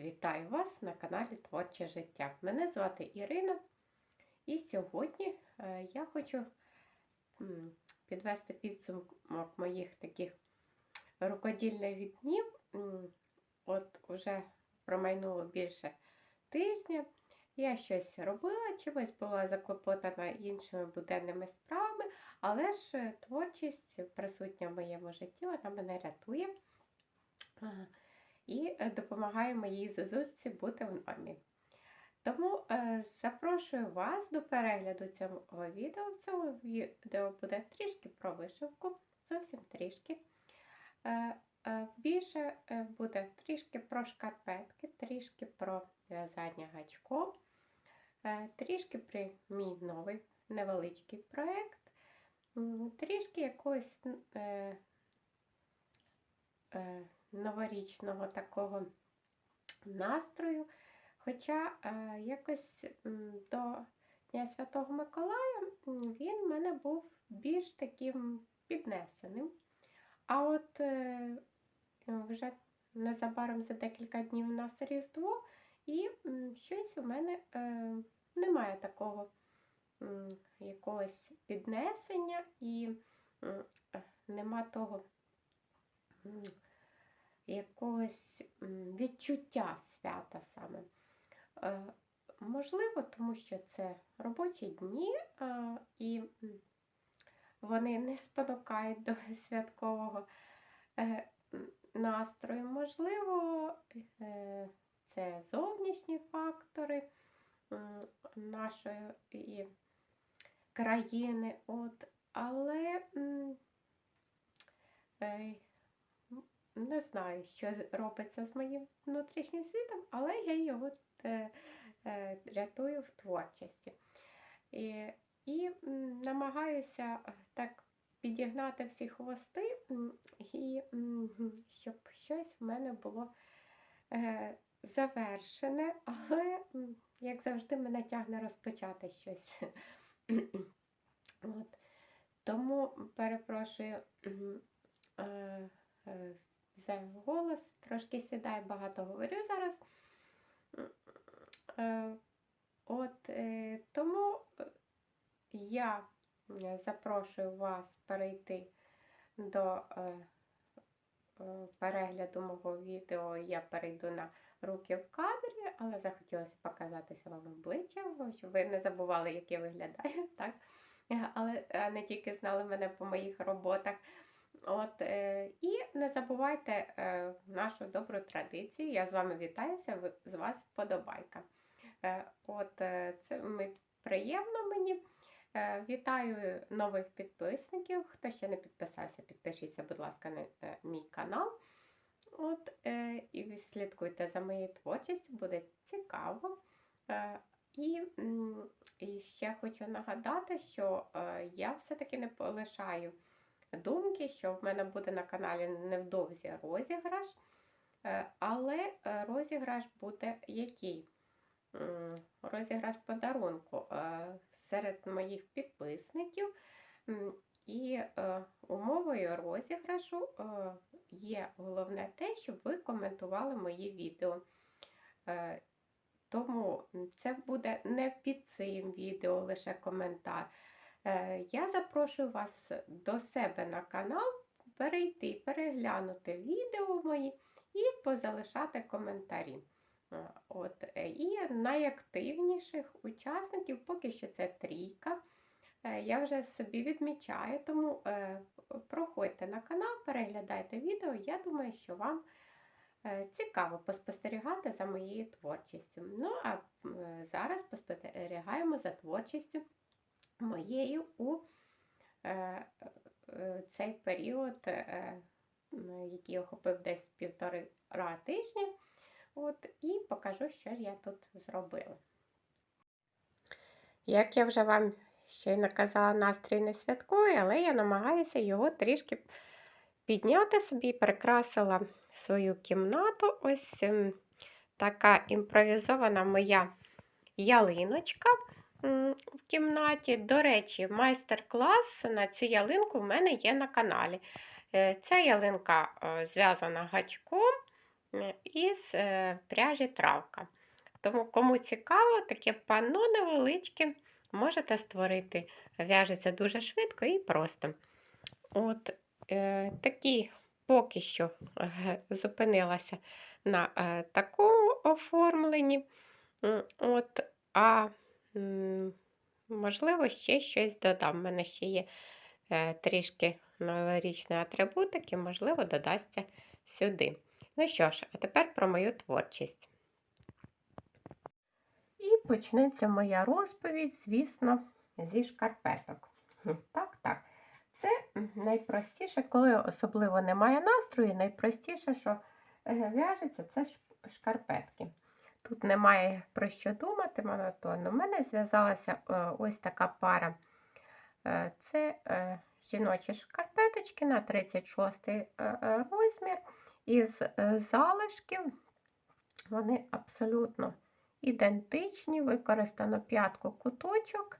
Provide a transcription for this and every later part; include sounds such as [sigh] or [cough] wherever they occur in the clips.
Вітаю вас на каналі Творче життя. Мене звати Ірина, і сьогодні е, я хочу підвести підсумок моїх таких рукодільних днів. От уже промайнуло більше тижня. Я щось робила, чимось була заклопотана іншими буденними справами, але ж е, творчість присутня в моєму житті, вона мене рятує. І е, допомагає моїй зазульці бути в нормі. Тому е, запрошую вас до перегляду цього відео. В цьому відео буде трішки про вишивку, зовсім трішки. Е, більше буде трішки про шкарпетки, трішки про в'язання гачком, трішки про мій новий невеличкий проєкт, трішки якогось. Е, е, новорічного такого настрою. Хоча е, якось до Дня Святого Миколая він в мене був більш таким піднесеним. А от е, вже незабаром за декілька днів у нас Різдво, і щось у мене е, немає такого м, якогось піднесення і м, нема того. Якогось відчуття свята саме. Е, можливо, тому що це робочі дні, е, і вони не спонукають до святкового е, настрою. Можливо, це зовнішні фактори нашої країни. От, Але не знаю, що робиться з моїм внутрішнім світом, але я його е, е, рятую в творчості. І і намагаюся так підігнати всі хвости, і щоб щось в мене було е, завершене, але, як завжди, мене тягне розпочати щось. От. Тому перепрошую. Е, е, голос, трошки сідає, багато говорю зараз. Е, от е, тому я запрошую вас перейти до е, перегляду мого відео. Я перейду на руки в кадрі, але захотілося показатися вам обличчям, щоб ви не забували, як я виглядаю. [laughs] так? Але не тільки знали мене по моїх роботах. От, е, І не забувайте е, нашу добру традицію. Я з вами вітаюся, з вас вподобайка. Е, от, Це ми, приємно мені. Вітаю нових підписників. Хто ще не підписався, підпишіться, будь ласка, на мій канал. От, І слідкуйте за моєю творчістю, буде цікаво. І, і ще хочу нагадати, що я все-таки не полишаю думки, що в мене буде на каналі невдовзі розіграш, е, але е, розіграш буде який? Розіграш подарунку е, серед моїх підписників. І умовою розіграшу є головне те, щоб ви коментували мої відео. Тому це буде не під цим відео лише коментар. Е, я запрошую вас до себе на канал перейти, переглянути відео мої і позалишати коментарі. Е, от, е, І найактивніших учасників, поки що це трійка. Я вже собі відмічаю, тому проходьте на канал, переглядайте відео. Я думаю, що вам цікаво поспостерігати за моєю творчістю. Ну, а зараз спостерігаємо за творчістю моєю у е, е, цей період, е, який охопив десь півтора тижні. От, І покажу, що ж я тут зробила. Як я вже вам щойно казала, настрій не святкує, але я намагаюся його трішки підняти собі, прикрасила свою кімнату. Ось ем, така імпровізована моя ялиночка в кімнаті. До речі, майстер-клас на цю ялинку в мене є на каналі. Е, ця ялинка е, зв'язана гачком, е, із пряжі травка. Тому, кому цікаво, таке панно невеличке можете створити. В'яжеться дуже швидко і просто. От такі поки що зупинилася на такому оформленні. От, а можливо, ще щось додам. У мене ще є е, трішки новорічної атрибутики, можливо, додасться сюди. Ну що ж, а тепер про мою творчість. І почнеться моя розповідь, звісно, зі шкарпеток. Так, так. Це найпростіше, коли особливо немає настрою, найпростіше, що е, в'яжеться, це шкарпетки. Тут немає про що думати монотонно. У мене зв'язалася е, ось така пара. Е, Це е, жіночі шкарпеточки на 36 е, е, розмір із залишків. Вони абсолютно ідентичні, використано п'ятку куточок.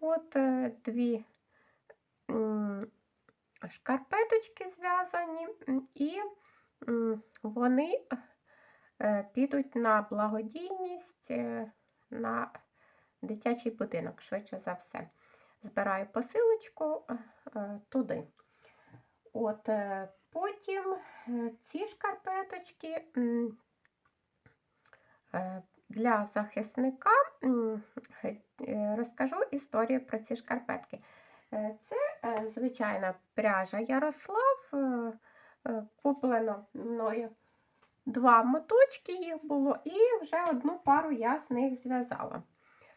От дві шкарпеточки зв'язані, і вони підуть на благодійність е, на дитячий будинок, швидше за все. Збираю посилочку е, е, туди. От е, потім е, ці шкарпеточки е, для захисника е, розкажу історію про ці шкарпетки. Е, Це е, звичайна пряжа Ярослав. е, е, Куплено мною два моточки їх було, і вже одну пару я з них зв'язала.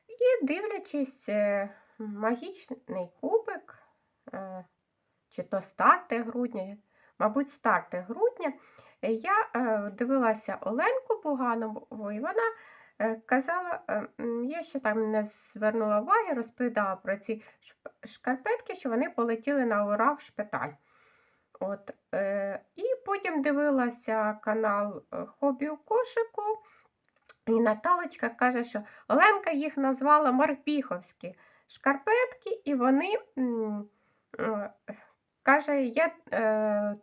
І дивлячись, е, магічний кубик, е, чи то старти грудня, мабуть, старти грудня, я е, дивилася Оленку Буганову, і вона казала, я ще там не звернула уваги, розповідала про ці шкарпетки, що вони полетіли на ура в шпиталь. От, е, і потім дивилася канал е, Хобі у кошику. І Наталочка каже, що Оленка їх назвала Марпіховські шкарпетки, і вони е, каже, я е,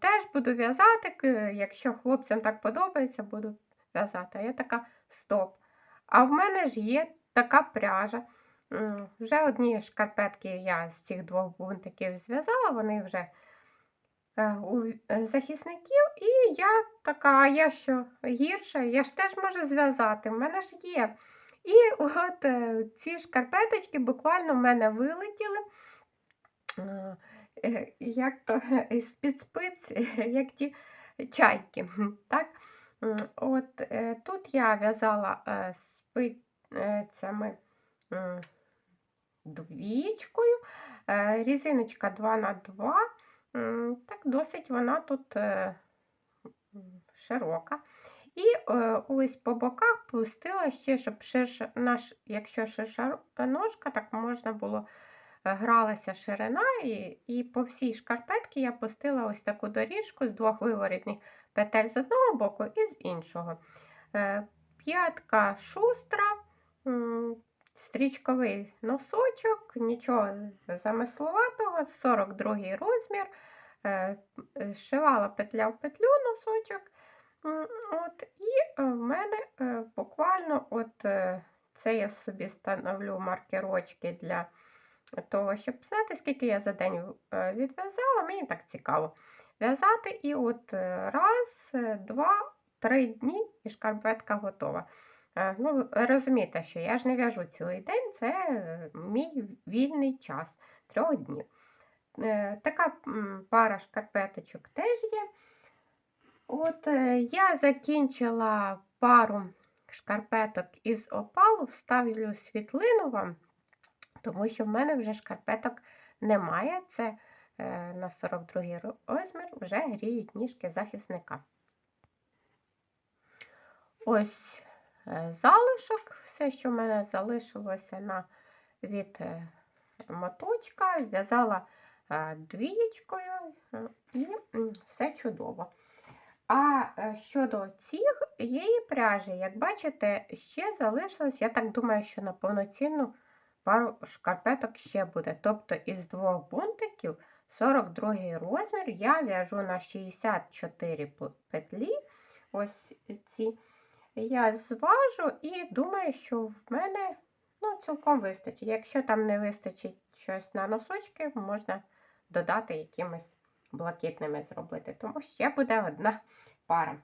теж буду в'язати, якщо хлопцям так подобається, буду в'язати. А я така стоп. А в мене ж є така пряжа. Вже одні шкарпетки я з цих двох бунтиків зв'язала, вони вже у е, захисників, і я така, а я що гірша, я ж теж можу зв'язати, в мене ж є. І от е, ці шкарпеточки буквально в мене вилетіли. е, е, Як [laughs] то з-під спиць, [laughs] як ті чайки. [laughs] Так? От е, тут я в'язала е, спицями двічкою, е, різиночка 2 на 2 М, Так, досить вона тут е, широка. І е, ось по боках пустила ще, щоб ширша, наш, якщо ширша ножка, так можна було е, гралася ширина, і, і по всій шкарпетці я пустила ось таку доріжку з двох виворітних петель з одного боку і з іншого. П'ятка шустра, стрічковий носочок, нічого замисловатого, 42 розмір. Е, е, Зшивала петля в петлю носочок. От, і е, в мене буквально от це я собі становлю маркерочки для того, щоб знати, скільки я за день відв'язала. Мені так цікаво в'язати. І от раз, два, три дні і шкарпетка готова. Е, Ну, розумієте, що я ж не в'яжу цілий день, це е, мій вільний час трьох днів. Е, Така пара шкарпеточок теж є. От я закінчила пару шкарпеток із опалу, вставлю світлину вам, тому що в мене вже шкарпеток немає. Це на 42 ро- розмір вже гріють ніжки захисника. Ось залишок, все, що в мене залишилося на, від е, моточка, в'язала е, двієчкою е, і все чудово. А е, щодо цієї пряжі, як бачите, ще залишилось, я так думаю, що на повноцінну пару шкарпеток ще буде. Тобто із двох бунтиків 42 розмір я в'яжу на 64 петлі ось ці, я зважу і думаю, що в мене ну, цілком вистачить. Якщо там не вистачить щось на носочки, можна додати якимись блакитними зробити. Тому ще буде одна пара.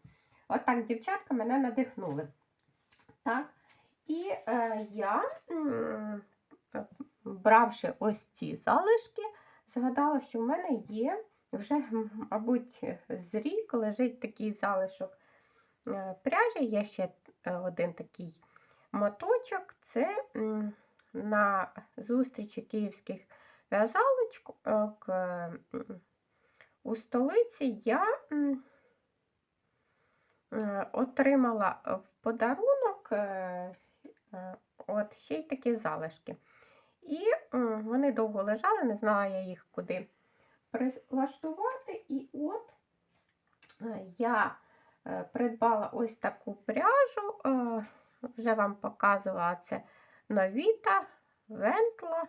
Отак, дівчатка, мене надихнули. Так. І е, я, бравши ось ці залишки, згадала, що в мене є вже, мабуть, з рік лежить такий залишок пряжі. Є ще е, один такий моточок. Це на зустрічі київських в'язалочок е, у столиці я е, отримала в подарунок е, е, от ще й такі залишки. І вони довго лежали, не знала я їх куди прилаштувати. І от е, я е, придбала ось таку пряжу, е, вже вам показувала це Новіта, Вентла.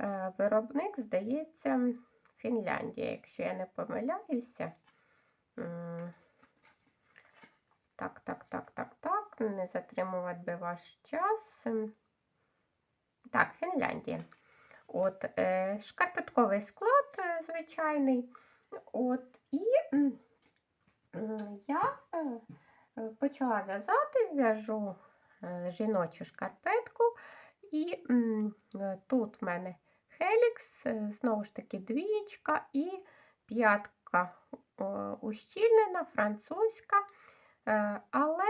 Е, Виробник, здається, Фінляндія, якщо я не помиляюся. Так, так, так, так, так. Не затримувати би ваш час. Так, Фінляндія. От, е, шкарпетковий склад е, звичайний. От, і я е, е, почала в'язати, в'яжу е, жіночу шкарпетку. І е, тут в мене Хелікс, е, знову ж таки, двічка і п'ятка ущільнена, французька. Е, Але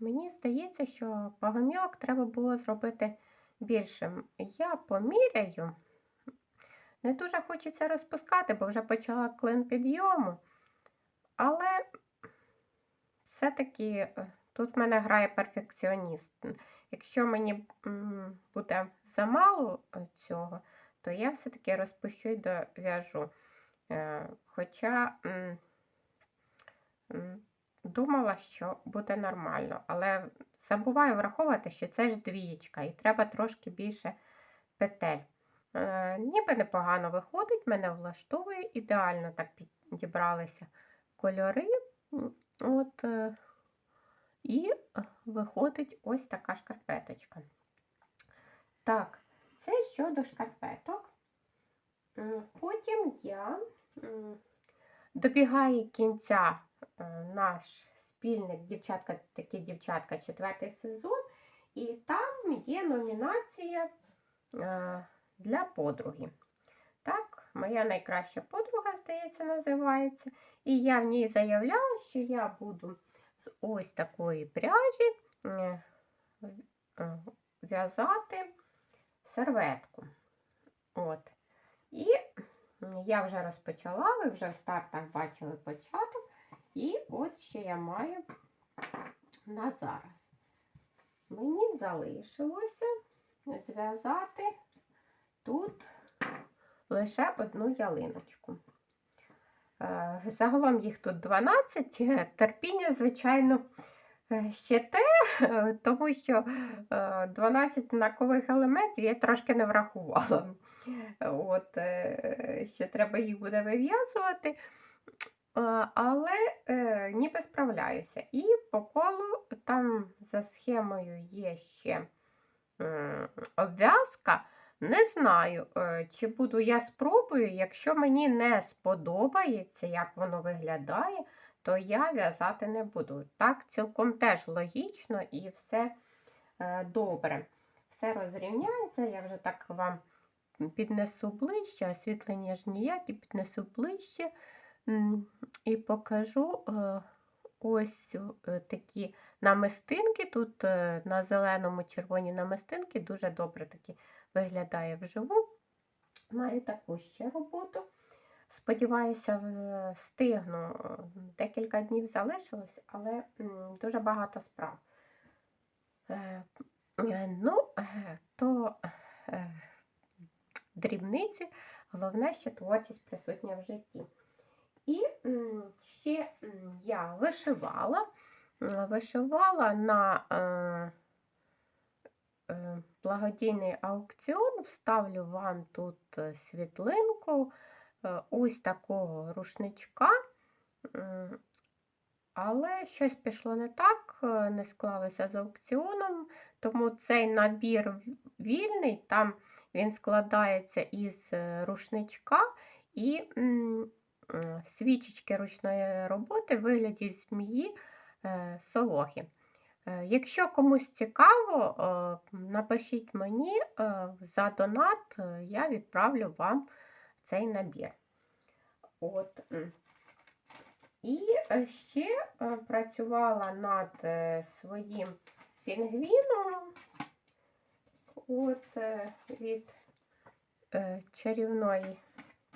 мені здається, що пагомілок треба було зробити більшим. Я поміряю. Не дуже хочеться розпускати, бо вже почала клин підйому. Але все-таки е, тут в мене грає перфекціоніст. Якщо мені буде замало е, цього, то я все-таки розпущу і дов'яжу. Е, Хоча думала, що буде нормально, але забуваю враховувати, що це ж двієчка, і треба трошки більше петель. Ніби непогано виходить, мене влаштовує, ідеально так підібралися кольори. От, е, і виходить ось така шкарпеточка. Так, це щодо шкарпеток. Потім я добігає кінця е, наш спільник дівчатка, такі дівчатка, четвертий сезон, і там є номінація е, для подруги. Моя найкраща подруга, здається, називається. І я в ній заявляла, що я буду з ось такої пряжі е, е, в'язати серветку. От. І я вже розпочала, ви вже в стартах бачили початок. І от що я маю на зараз. Мені залишилося зв'язати тут лише одну ялиночку. Е, Загалом їх тут 12. Е, Терпіння, звичайно, е, ще те, тому що е, 12 однакових елементів я трошки не врахувала. От, Ще треба їх буде вив'язувати. Але ніби справляюся. І по колу там за схемою є ще обв'язка. Не знаю, е, чи буду я спробую. Якщо мені не сподобається, як воно виглядає, то я в'язати не буду. Так, цілком теж логічно і все е, добре. Все розрівняється, я вже так вам піднесу ближче, освітлення ж ніякі, піднесу ближче і покажу е, ось такі намистинки. Тут на зеленому червоні намистинки дуже добре такі виглядає вживу. Маю таку ще роботу. Сподіваюся, встигну. Декілька днів залишилось, але дуже багато справ. Е, е, Ну, е, то е, дрібниці, головне, що творчість присутня в житті. І ще я вишивала, вишивала на е, е, благодійний аукціон. Вставлю вам тут е, світлинку е, ось такого рушничка. Але щось пішло не так, е, не склалося з аукціоном, тому цей набір вільний, там він складається із рушничка і свічечки ручної роботи в вигляді змії солохи. Е, Якщо комусь цікаво, е, напишіть мені е, за донат, я відправлю вам цей набір. От. І ще працювала над своїм пінгвіном от, від чарівної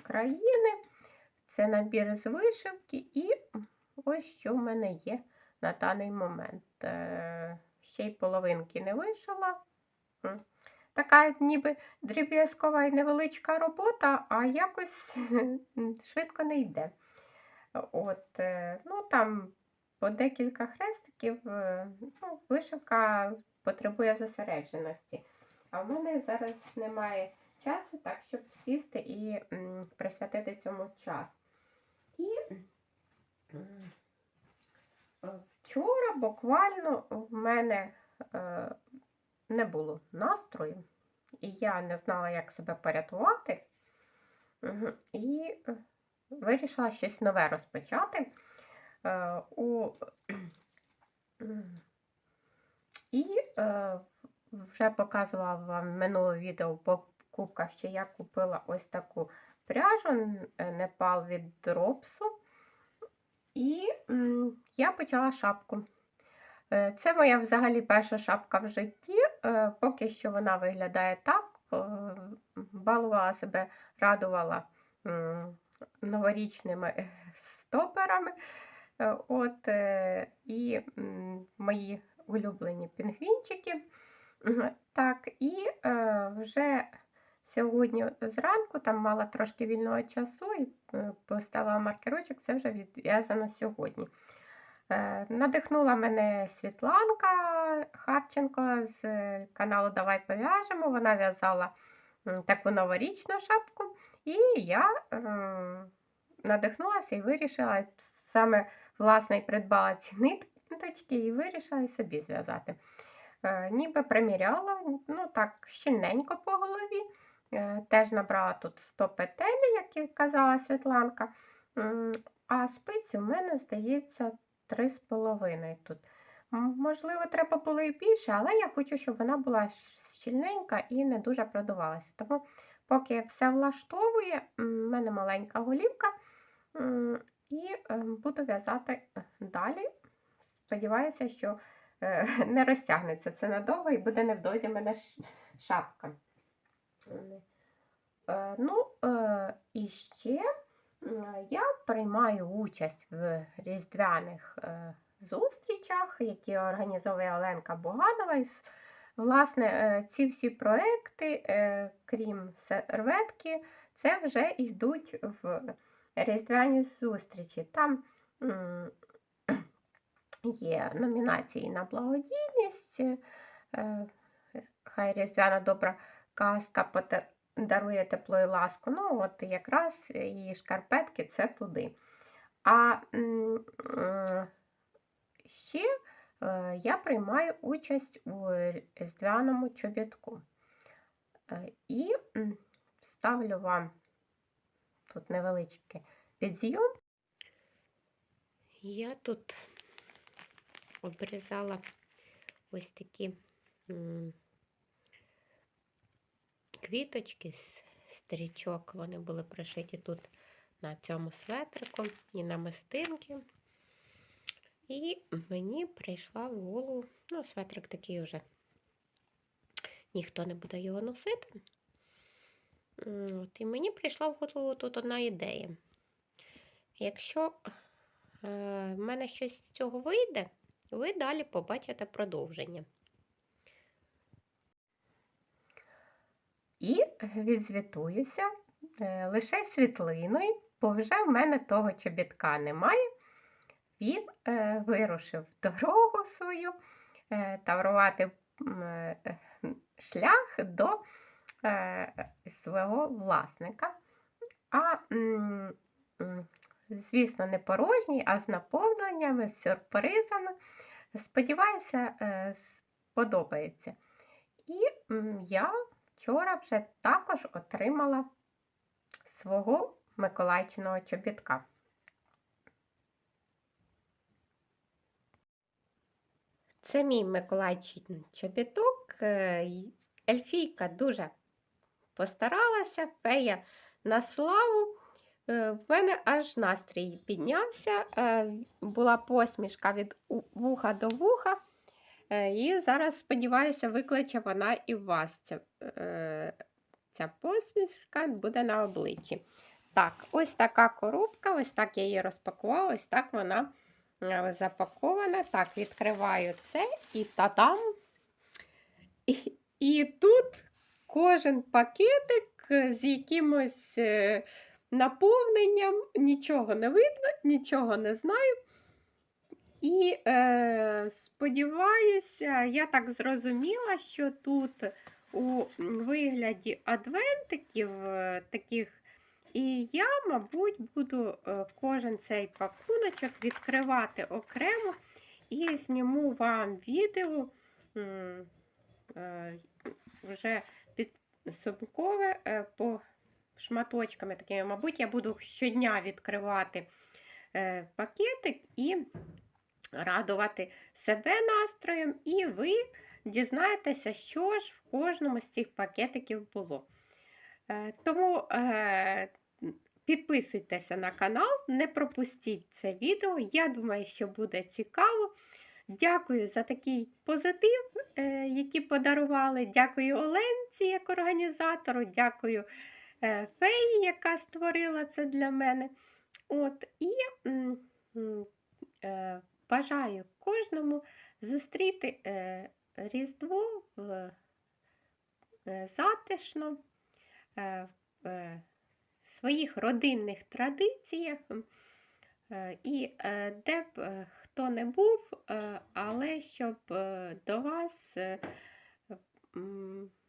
країни. Це набір з вишивки, і ось що в мене є на даний момент. Е, Ще й половинки не вишила. Така ніби дріб'язкова і невеличка робота, а якось [laughs] швидко не йде. От, е, ну там по декілька хрестиків, е, ну, вишивка потребує зосередженості. А в мене зараз немає часу, так щоб сісти і присвятити цьому час. І вчора буквально в мене е, не було настрою, і я не знала, як себе порятувати. І е, вирішила щось нове розпочати. Е, у... І е, вже показувала вам минуле відео в покупках, що я купила ось таку пряжу Непал від Дропсу. І я почала шапку. Е, Це моя взагалі перша шапка в житті. Е, Поки що вона виглядає так. е, Балувала себе, радувала новорічними стоперами. От, і мої улюблені пінгвінчики. Так, і вже сьогодні зранку там мала трошки вільного часу і е, поставила маркерочок, це вже відв'язано сьогодні. Е, Надихнула мене Світланка Харченко з е, каналу Давай пов'яжемо. Вона в'язала таку новорічну шапку, і я надихнулася і вирішила саме власне придбала ці ниточки і вирішила і собі зв'язати. Е, Ніби приміряла, ну так, щільненько по голові. Е, Теж набрала тут 100 петель, як і казала Світланка. А спиці у мене, здається, 3,5 тут. Можливо, треба було і більше, але я хочу, щоб вона була щільненька і не дуже продувалася. Тому, поки все влаштовує, в мене маленька голівка, і е, буду в'язати далі. Сподіваюся, що е, [laughs] не розтягнеться це надовго і буде невдовзі в мене шапка. Е, Ну, е, і ще м, я приймаю участь в різдвяних е, зустрічах, які організовує Оленка Буганова. Власне, е, ці всі проекти, е, крім серветки, це вже йдуть в різдвяні зустрічі. Там є номінації на благодійність. е, Хай різдвяна добра казка дарує тепло і ласку. Ну, от якраз і шкарпетки це туди. А м, ще е, я приймаю участь у різдвяному чобітку. Е, І ставлю вам тут невеличкий підзйом. Я тут обрізала ось такі квіточки з стрічок. Вони були пришиті тут на цьому светрику і на мистинки. І мені прийшла в голову, ну, светрик такий вже ніхто не буде його носити. От, і мені прийшла в голову тут одна ідея. Якщо е, в мене щось з цього вийде, ви далі побачите продовження. І відзвітуюся е, лише світлиною, бо вже в мене того чобітка немає. Він е, вирушив дорогу свою е, таврувати шлях до свого власника. А звісно, не порожній, а з наповненнями, з сюрпризами. Сподіваюся, сподобається. І я вчора вже також отримала свого Миколайчиного чобітка. Це мій Миколайчин чобіток. Е, Ельфійка дуже постаралася, фея на славу. Е, В мене аж настрій піднявся, е, була посмішка від вуха до вуха. Е, І зараз, сподіваюся, викличе вона і вас. Ця, е, ця посмішка буде на обличчі. Так, ось така коробка, ось так я її розпакувала, ось так вона е, запакована. Так, відкриваю це і та-дам! І, і тут кожен пакетик з якимось наповненням, нічого не видно, нічого не знаю. І е, сподіваюся, я так зрозуміла, що тут у вигляді адвентиків е, таких, і я, мабуть, буду е, кожен цей пакуночок відкривати окремо і зніму вам відео е, вже підсумкове е, по шматочками такими. Мабуть, я буду щодня відкривати е, пакетик і радувати себе настроєм, і ви дізнаєтеся, що ж в кожному з цих пакетиків було. Е, Тому е, підписуйтеся на канал, не пропустіть це відео. Я думаю, що буде цікаво. Дякую за такий позитив, е, який подарували. Дякую Оленці як організатору, дякую Феї, яка створила це для мене. От, і бажаю кожному зустріти е, Різдво в е, затишно, е, в своїх родинних традиціях. І де б хто не був, але щоб до вас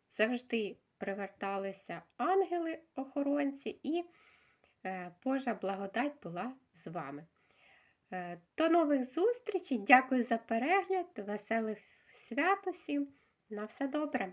завжди приверталися ангели-охоронці і Божа благодать була з вами. Е, До нових зустрічей. Дякую за перегляд, веселих свят усім. На все добре!